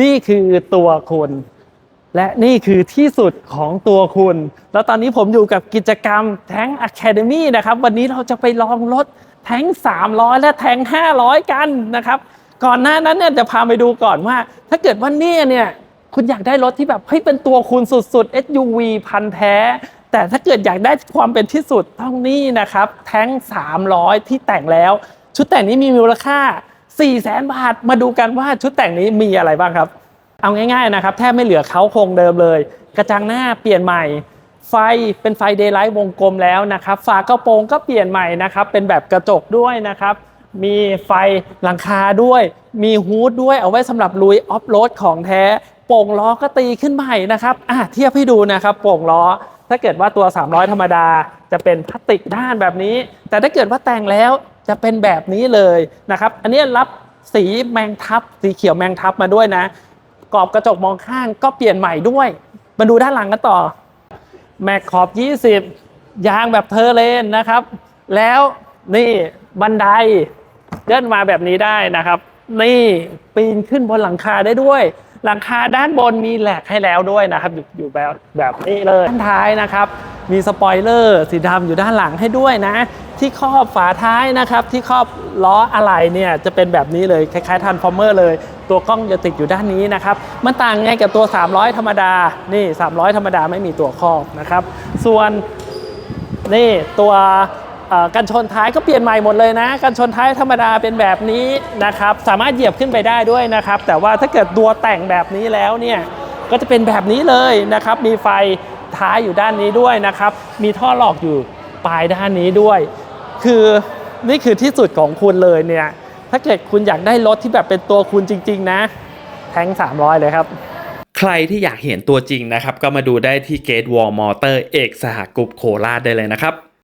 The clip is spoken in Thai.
นี่คือตัวคุณและนี่คือที่สุดของตัวคุณ แล้วตอนนี้ผมอยู่กับกิจกรรมแทง Academy นะครับ วันนี้เราจะไปลองรถแทง300 และแทง500 กันนะครับ ก่อนหน้านั้นเนี่ยจะพาไปดูก่อนว่า ถ้าเกิดว่าเนี่ยเนี่ยคุณอยากได้รถที่แบบเฮ้เป็นตัวคุณสุดๆ SUV พันแท้ แต่ถ้าเกิดอยากได้ความเป็นที่สุดต้องนี่นะครับ แทง300 ที่แต่งแล้ว ชุดแต่งนี้มีมูลค่า 4แสนบาทมาดูกันว่าชุดแต่งนี้มีอะไรบ้างครับ เอาง่ายๆนะครับ แทบไม่เหลือเขาโครงเดิมเลย กระจังหน้าเปลี่ยนใหม่ ไฟเป็นไฟเดย์ไลท์วงกลมแล้วนะครับ ฝากระโปรงก็เปลี่ยนใหม่นะครับ เป็นแบบกระจกด้วยนะครับ มีไฟหลังคาด้วย มีฮูดด้วยเอาไว้สำหรับลุยออฟโรดของแท้โป่งล้อก็ตีขึ้นใหม่นะครับอะเทียบให้ดูนะครับโป่งล้อ ถ้าเกิดว่าตัว 300 ธรรมดาจะเป็นพลาสติกด้านแบบนี้ แต่ถ้าเกิดว่าแต่งแล้ว จะเป็นแบบนี้เลยนะครับ อันนี้รับสีแมงทับสีเขียวแมงทับมาด้วยนะ กรอบกระจกมองข้างก็เปลี่ยนใหม่ด้วย มาดูด้านหลังกันต่อ แม็กขอบ 20 ยางแบบเทอร์เลนนะครับ แล้วนี่บันไดเดินมาแบบนี้ได้นะครับ นี่ปีนขึ้นบนหลังคาได้ด้วย หลังคาด้านบนมีแหลกให้แล้วด้วยนะครับ อยู่อยู่แบบแบบนี้เลยด้านท้ายนะครับ มีสปอยเลอร์สีดำอยู่ด้านหลังให้ด้วยนะ ที่ครอบฝาท้ายนะครับ ที่ครอบล้ออะไหล่เนี่ยจะเป็นแบบนี้เลยคล้ายๆทันฟอร์เมอร์เลย ตัวกล้องจะติดอยู่ด้านนี้นะครับ มันต่างไงกับตัว 300 ธรรมดา นี่ 300 ธรรมดาไม่มีตัวครอบนะครับ ส่วนนี่ตัวกันชนท้ายก็เปลี่ยนใหม่หมดเลยนะ กันชนท้ายธรรมดาเป็นแบบนี้นะครับ สามารถเหยียบขึ้นไปได้ด้วยนะครับ แต่ว่าถ้าเกิดตัวแต่งแบบนี้แล้วเนี่ยก็จะเป็นแบบนี้เลยนะครับ มีไฟ ท้ายอยู่ด้านนี้ด้วยนะครับ มีท่อหลอกอยู่ปลายด้านนี้ด้วย คือนี่คือที่สุดของคุณเลยเนี่ย ถ้าเกิดคุณอยากได้รถที่แบบเป็นตัวคุณจริง ๆ นะ แทง300 เลยครับใครที่อยากเห็นตัวจริงนะครับ ก็มาดูได้ที่เกตวอลมอเตอร์เอกสหกรุ๊ปโคราชได้เลยนะครับ